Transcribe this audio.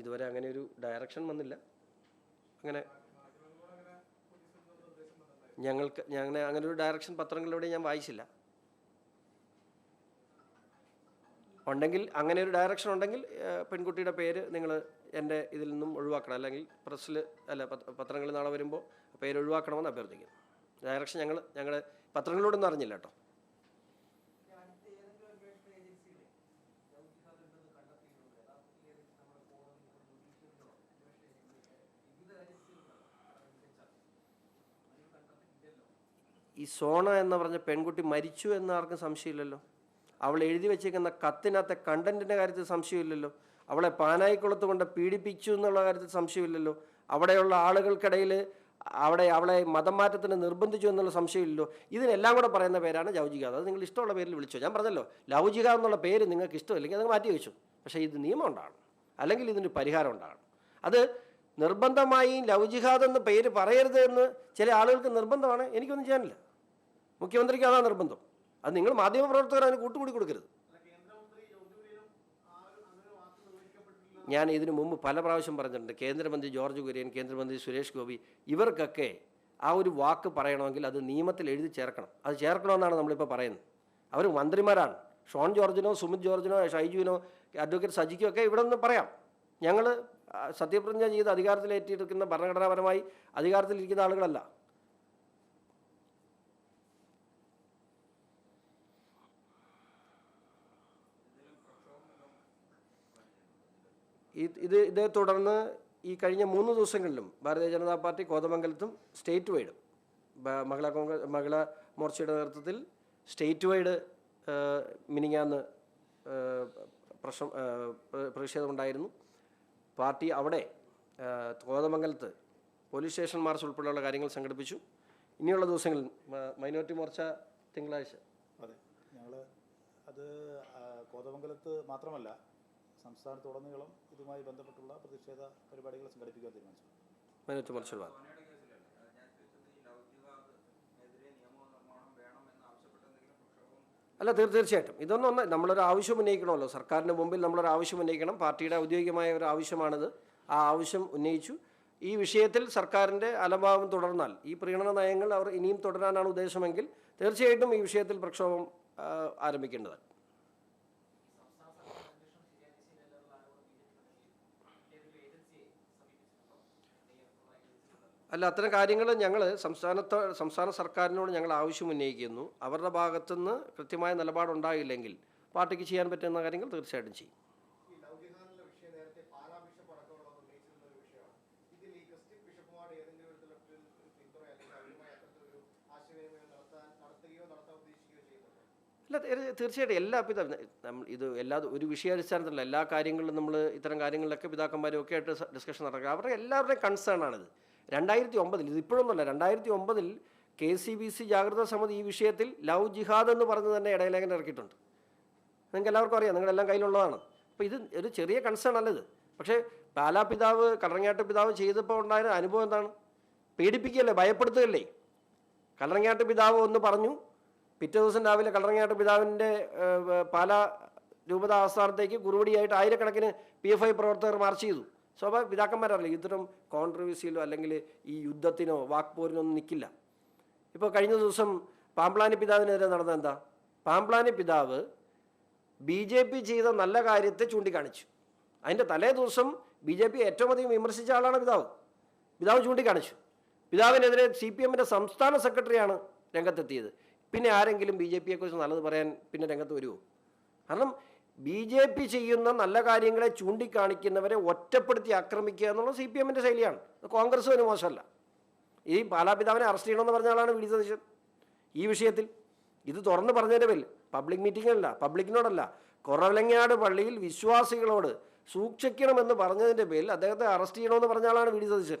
ഇതുവരെ അങ്ങനെ ഒരു ഡയറക്ഷൻ വന്നില്ല. അങ്ങനെ ഞങ്ങൾക്ക് ഞങ്ങനെ അങ്ങനെ ഒരു ഡയറക്ഷൻ പത്രങ്ങളിലൂടെ ഞാൻ വായിച്ചില്ല. ഉണ്ടെങ്കിൽ അങ്ങനെ ഒരു ഡയറക്ഷൻ ഉണ്ടെങ്കിൽ പെൺകുട്ടിയുടെ പേര് നിങ്ങൾ എന്റെ ഇതിൽ നിന്നും ഒഴിവാക്കണം. അല്ലെങ്കിൽ പ്രസ്സിൽ അല്ല പത്രങ്ങളിൽ നാളെ വരുമ്പോൾ പേര് ഒഴിവാക്കണമെന്ന് അഭ്യർത്ഥിക്കുന്നു. ഡയറക്ഷൻ ഞങ്ങൾ ഞങ്ങളുടെ പത്രങ്ങളിലൂടെയൊന്നും അറിഞ്ഞില്ല കേട്ടോ. ഈ സോണ എന്ന് പറഞ്ഞ പെൺകുട്ടി മരിച്ചു എന്ന് ആർക്കും സംശയമില്ലല്ലോ. അവൾ എഴുതി വെച്ചേക്കുന്ന കത്തിനകത്തെ കണ്ടന്റിന്റെ കാര്യത്തിൽ സംശയമില്ലല്ലോ. അവളെ പാനായിക്കുളത്ത് കൊണ്ട് പീഡിപ്പിച്ചു എന്നുള്ള കാര്യത്തിൽ സംശയമില്ലല്ലോ. അവിടെയുള്ള ആളുകൾക്കിടയിൽ അവിടെ അവളെ മതം മാറ്റത്തിന് നിർബന്ധിച്ചു എന്നുള്ള സംശയമില്ലല്ലോ. ഇതിനെല്ലാം കൂടെ പറയുന്ന പേരാണ് ലൗജിക അത് നിങ്ങൾ ഇഷ്ടമുള്ള പേരിൽ വിളിച്ചോ. ഞാൻ പറഞ്ഞല്ലോ ലൗജിക എന്നുള്ള പേര് നിങ്ങൾക്ക് ഇഷ്ടമില്ലെങ്കിൽ അത് മാറ്റി വെച്ചു. പക്ഷേ ഇത് നിയമം ഉണ്ടാകണം. അല്ലെങ്കിൽ ഇതിന് പരിഹാരം ഉണ്ടാകണം. അത് നിർബന്ധമായി ലവ് ജിഹാദ് എന്ന് പേര് പറയരുത് എന്ന് ചില ആളുകൾക്ക് നിർബന്ധമാണ്. എനിക്കൊന്നും ചെയ്യാനില്ല. മുഖ്യമന്ത്രിക്ക് അതാ നിർബന്ധം. അത് നിങ്ങൾ മാധ്യമപ്രവർത്തകർ അതിന് കൂട്ടുകൂടി കൊടുക്കരുത്. ഞാൻ ഇതിനു മുമ്പ് പല പ്രാവശ്യം പറഞ്ഞിട്ടുണ്ട്. കേന്ദ്രമന്ത്രി ജോർജ് കുര്യൻ കേന്ദ്രമന്ത്രി സുരേഷ് ഗോപി ഇവർക്കൊക്കെ ആ ഒരു വാക്ക് പറയണമെങ്കിൽ അത് നിയമത്തിൽ എഴുതി ചേർക്കണം. അത് ചേർക്കണമെന്നാണ് നമ്മളിപ്പോൾ പറയുന്നത്. അവർ മന്ത്രിമാരാണ്. ഷോൺ ജോർജിനോ സുമിത് ജോർജിനോ ഷൈജുവിനോ അഡ്വക്കേറ്റ് സജിക്കോ ഒക്കെ ഇവിടെ നിന്ന് പറയാം. ഞങ്ങൾ സത്യപ്രതിജ്ഞ ചെയ്ത് അധികാരത്തിലേറ്റിയിരിക്കുന്ന ഭരണഘടനാപരമായി അധികാരത്തിലിരിക്കുന്ന ആളുകളല്ല. ഇത് ഇത് തുടർന്ന് ഈ കഴിഞ്ഞ മൂന്ന് ദിവസങ്ങളിലും ഭാരതീയ ജനതാ പാർട്ടി കോതമംഗലത്തും സ്റ്റേറ്റ് വൈഡും മഹിള കോൺഗ്രസ് മഹിളാ മോർച്ചയുടെ നേതൃത്വത്തിൽ സ്റ്റേറ്റ് വൈഡ് മിനിങ്ങാന്ന് പ്രശ്നം പ്രതിഷേധമുണ്ടായിരുന്നു പാർട്ടി അവിടെ കോതമംഗലത്ത് പോലീസ് സ്റ്റേഷൻ മാർച്ച് ഉൾപ്പെടെയുള്ള കാര്യങ്ങൾ സംഘടിപ്പിച്ചു. ഇനിയുള്ള ദിവസങ്ങളിൽ മൈനോറിറ്റി മോർച്ച തിങ്കളാഴ്ച. അതെ. ഞങ്ങൾ അത് കോതമംഗലത്ത് മാത്രമല്ല സംസ്ഥാനത്തുടനീളം ഇതുമായി ബന്ധപ്പെട്ടുള്ള പ്രതിഷേധ പരിപാടികൾ സംഘടിപ്പിക്കാൻ തീരുമാനിച്ചു. മൈനോറിറ്റി മോർച്ച അല്ല തീർ തീർച്ചയായിട്ടും. ഇതൊന്നും ഒന്ന് നമ്മളൊരു ആവശ്യം ഉന്നയിക്കണമല്ലോ. സർക്കാരിന്റെ മുമ്പിൽ നമ്മളൊരു ആവശ്യം ഉന്നയിക്കണം. പാർട്ടിയുടെ ഔദ്യോഗികമായ ഒരു ആവശ്യമാണിത്. ആ ആവശ്യം ഉന്നയിച്ചു. ഈ വിഷയത്തിൽ സർക്കാരിന്റെ അലംഭാവം തുടർന്നാൽ ഈ പ്രീണന നയങ്ങൾ അവർ ഇനിയും തുടരാനാണ് ഉദ്ദേശമെങ്കിൽ തീർച്ചയായിട്ടും ഈ വിഷയത്തിൽ പ്രക്ഷോഭം ആരംഭിക്കേണ്ടതാണ് അല്ല അത്തരം കാര്യങ്ങൾ ഞങ്ങൾ സംസ്ഥാനത്ത് സംസ്ഥാന സർക്കാരിനോട് ഞങ്ങൾ ആവശ്യം ഉന്നയിക്കുന്നു. അവരുടെ ഭാഗത്തുനിന്ന് കൃത്യമായ നിലപാടുണ്ടായില്ലെങ്കിൽ പാർട്ടിക്ക് ചെയ്യാൻ പറ്റുന്ന കാര്യങ്ങൾ തീർച്ചയായിട്ടും ചെയ്യും. അല്ല തീർ- തീർച്ചയായിട്ടും എല്ലാ പിതാ നമ്മൾ ഇത് എല്ലാ ഒരു വിഷയാടിസ്ഥാനത്തിലല്ല. എല്ലാ കാര്യങ്ങളിലും നമ്മൾ ഇത്തരം കാര്യങ്ങളിലൊക്കെ പിതാക്കന്മാരും ഒക്കെ ആയിട്ട് ഡിസ്കഷൻ നടക്കുക. അവരുടെ എല്ലാവരുടെയും കൺസേൺ ആണിത്. രണ്ടായിരത്തി ഒമ്പതിൽ ഇത് ഇപ്പോഴൊന്നുമല്ല രണ്ടായിരത്തി ഒമ്പതിൽ കെ സി ബി സി ജാഗ്രതാ സമിതി ഈ വിഷയത്തിൽ ലവ് ജിഹാദ് എന്ന് പറഞ്ഞ് തന്നെ ഇടയിലേഖനം ഇറക്കിയിട്ടുണ്ട്. നിങ്ങൾക്ക് എല്ലാവർക്കും അറിയാം നിങ്ങളെല്ലാം കയ്യിലുള്ളതാണ്. അപ്പോൾ ഇത് ഒരു ചെറിയ കൺസേൺ അല്ല ഇത്. പക്ഷേ പാലാ പിതാവ് കടറങ്ങാട്ട് പിതാവ് ചെയ്തപ്പോൾ ഉണ്ടായ അനുഭവം എന്താണ്? പേടിപ്പിക്കുകയല്ലേ ഭയപ്പെടുത്തുകയല്ലേ? കല്ലറങ്ങാട്ട് പിതാവ് ഒന്ന് പറഞ്ഞു പിറ്റേ ദിവസം രാവിലെ കല്ലറങ്ങാട്ട് പിതാവിന്റെ പാലാ രൂപത ആസ്ഥാനത്തേക്ക് കുറുവടിയായിട്ട് ആയിരക്കണക്കിന് പി എഫ് ഐ പ്രവർത്തകർ മാർച്ച് ചെയ്തു. സ്വാഭാവിക പിതാക്കന്മാരല്ല ഇത്തരം കോൺട്രവേഴ്സിയിലോ അല്ലെങ്കിൽ ഈ യുദ്ധത്തിനോ വാക്പോരിനോ ഒന്നും നിൽക്കില്ല ഇപ്പോൾ കഴിഞ്ഞ ദിവസം പാമ്പ്ലാനി പിതാവിനെതിരെ നടന്ന എന്താ? പാമ്പ്ലാനി പിതാവ് ബി ജെ പി ചെയ്ത നല്ല കാര്യത്തെ ചൂണ്ടിക്കാണിച്ചു. അതിന്റെ തലേ ദിവസം ബി ജെ പി ഏറ്റവും അധികം വിമർശിച്ച ആളാണ് പിതാവ്. പിതാവ് ചൂണ്ടിക്കാണിച്ചു. പിതാവിനെതിരെ സി പി എമ്മിന്റെ സംസ്ഥാന സെക്രട്ടറിയാണ് രംഗത്തെത്തിയത്. പിന്നെ ആരെങ്കിലും ബി ജെ പിയെക്കുറിച്ച് നല്ലത് പറയാൻ പിന്നെ രംഗത്ത് വരുമോ കാരണം ബി ജെ പി ചെയ്യുന്ന നല്ല കാര്യങ്ങളെ ചൂണ്ടിക്കാണിക്കുന്നവരെ ഒറ്റപ്പെടുത്തി ആക്രമിക്കുക എന്നുള്ളത് സി പി എമ്മിന്റെ ശൈലിയാണ്. കോൺഗ്രസ് ഒരു മോശമല്ല. ഈ പാലാപിതാവിനെ അറസ്റ്റ് ചെയ്യണമെന്ന് പറഞ്ഞ ആളാണ് വി ഈ വിഷയത്തിൽ ഇത് തുറന്ന് പറഞ്ഞതിന്റെ പേരിൽ പബ്ലിക് മീറ്റിങ്ങിലല്ല പബ്ലിക്കിനോടല്ല കുറവലങ്ങാട് പള്ളിയിൽ വിശ്വാസികളോട് സൂക്ഷിക്കണമെന്ന് പറഞ്ഞതിന്റെ പേരിൽ അദ്ദേഹത്തെ അറസ്റ്റ് ചെയ്യണമെന്ന് പറഞ്ഞ ആളാണ് വി